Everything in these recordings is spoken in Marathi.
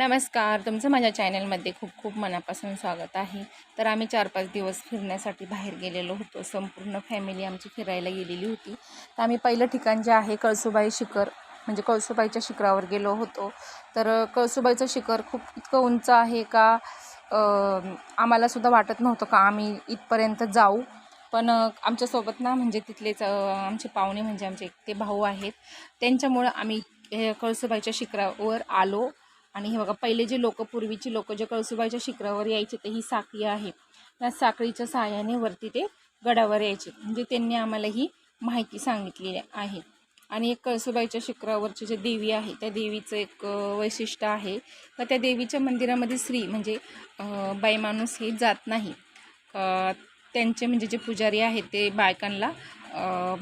नमस्कार तुमचं माझ्या चॅनलमध्ये खूप खूप मनापासून स्वागत आहे. तर आम्ही चार पाच दिवस फिरण्यासाठी बाहेर गेलेलो होतो. संपूर्ण फॅमिली आमची फिरायला गेलेली होती. तर आम्ही पहिलं ठिकाण जे आहे कळसुबाई शिखर म्हणजे कळसुबाईच्या शिखरावर गेलो होतो. तर कळसुबाईचं शिखर खूप इतकं उंच आहे का आम्हालासुद्धा वाटत नव्हतं का आम्ही इथपर्यंत जाऊ. पण आमच्यासोबत ना म्हणजे तिथलेच आमचे पाहुणे म्हणजे आमचे ते भाऊ आहेत. त्यांच्यामुळं आम्ही हे कळसुबाईच्या शिखरावर आलो. आणि हे बघा पहिले जे लोक पूर्वीची लोक जे कळसुबाईच्या शिखरावर यायचे ते ही साखळी आहे. त्या साखळीच्या सहाय्याने वरती ते गडावर यायचे. म्हणजे त्यांनी आम्हाला ही माहिती सांगितलेली आहे. आणि एक कळसुबाईच्या शिखरावरची जे देवी आहे त्या देवीचं एक वैशिष्ट्य आहे. का त्या देवीच्या मंदिरामध्ये स्त्री म्हणजे बाईमाणूस बाई माणूस हे जात नाही. त्यांचे म्हणजे जे पुजारी आहेत ते बायकांना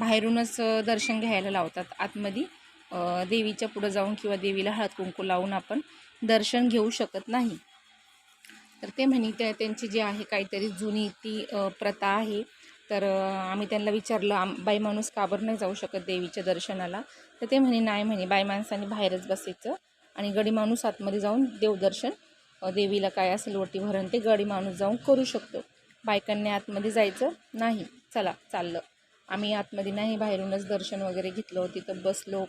बाहेरूनच दर्शन घ्यायला लावतात आतमध्ये. देवीच्या पुढं जाऊन किंवा देवीला हळद कुंकू लावून आपण दर्शन घेऊ शकत नाही. तर ते म्हणे त्या त्यांची जी आहे काहीतरी जुनी ती प्रथा आहे. तर आम्ही त्यांना विचारलं आम बाई माणूस का बरं नाही जाऊ शकत देवीच्या दर्शनाला? तर ते म्हणे नाही म्हणे बाई माणसाने बाहेरच बसायचं आणि गडी माणूस आतमध्ये जाऊन देवदर्शन देवीला काय असेल वटी भरण ते गडी माणूस जाऊन करू शकतो. बायकांनी आतमध्ये जायचं नाही. चला चाललं. आम्ही आतमध्ये नाही बाहेरूनच दर्शन वगैरे घेतलं तिथं बसलो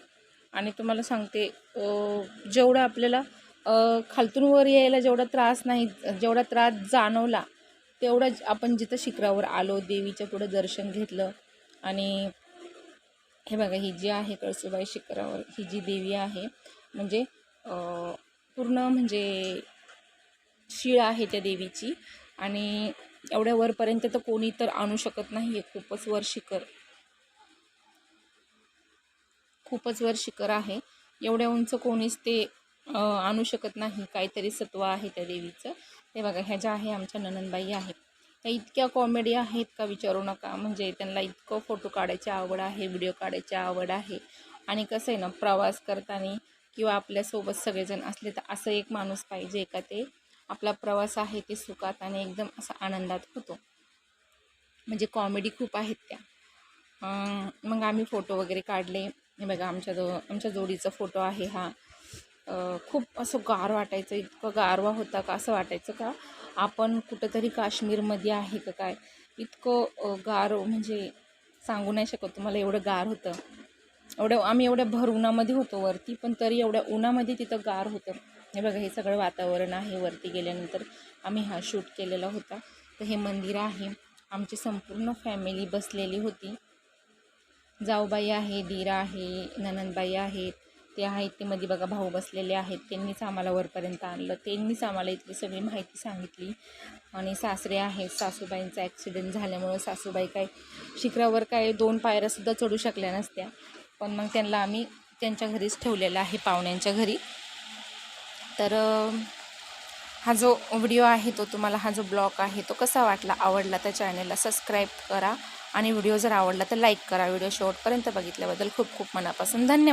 आणि तुम्हाला सांगते जेवढं आपल्याला खालतून वर यायला जेवढा त्रास नाही जेवढा त्रास जाणवला तेवढा आपण जिथं शिखरावर आलो देवीच्या पुढं दर्शन घेतलं आणि हे बघा ही जी आहे कळसुबाई शिखरावर ही जी देवी आहे म्हणजे पूर्ण म्हणजे शिळ आहे त्या देवीची आणि एवढ्या वरपर्यंत तर कोणी तर आणू शकत नाही आहे खूपच वर शिखर. खूपच वर शिखर आहे. एवढ्या उंच कोणीच ते आणू शकत नाही. काहीतरी सत्व आहे त्या देवीचं. ते बघा ह्या ज्या आहे आमच्या ननंदबाई आहेत. त्या इतक्या कॉमेडी आहेत का विचारू नका. म्हणजे त्यांना इतकं फोटो काढायची आवड आहे व्हिडिओ काढायची आवड आहे. आणि कसं आहे ना प्रवास करताना किंवा आपल्यासोबत सगळेजण असले तर असं एक माणूस पाहिजे का ते? आपला प्रवास आहे ते सुखात आणि एकदम असा आनंदात होतो. म्हणजे कॉमेडी खूप आहेत त्या. मग आम्ही फोटो वगैरे काढले. हे बघा आमच्या जो आमच्या जोडीचा फोटो आहे हा. खूप असं गार वाटायचं इतकं गारवा होता का असं वाटायचं का आपण कुठंतरी काश्मीरमध्ये आहे का काय इतकं गार म्हणजे सांगू नाही शकत तुम्हाला एवढं गार होतं. एवढं आम्ही एवढ्या भर उन्हामध्ये होतो वरती पण तरी एवढ्या उन्हामध्ये तिथं गार होतं. हे बघा हे सगळं वातावरण आहे वरती गेल्यानंतर. आम्ही हा शूट केलेला होता. तर हे मंदिर आहे. आमची संपूर्ण फॅमिली बसलेली होती. जाऊबाई आहे दीरा आहे ननंदबाई आहेत ते आहेत ते मध्ये बघा भाऊ बसलेले आहेत त्यांनीच आम्हाला वरपर्यंत आणलं. त्यांनीच आम्हाला इथली सगळी माहिती सांगितली. आणि सासरे आहेत सासूबाईंचा ॲक्सिडेंट झाल्यामुळं सासूबाई काय शिखरावर काय दोन पायऱ्यासुद्धा चढू शकल्या नसत्या. पण मग त्यांना आम्ही त्यांच्या घरीच ठेवलेलं आहे पाहुण्यांच्या घरी. तर हा जो व्हिडिओ आहे तो तुम्हाला हा जो ब्लॉग आहे तो कसा वाटला आवडला तर चॅनलला सबस्क्राईब करा आणि व्हिडिओ जर आवडला तर लाईक करा. व्हिडिओ शेवटपर्यंत बघितल्याबद्दल खूप खूप मनापासून धन्यवाद.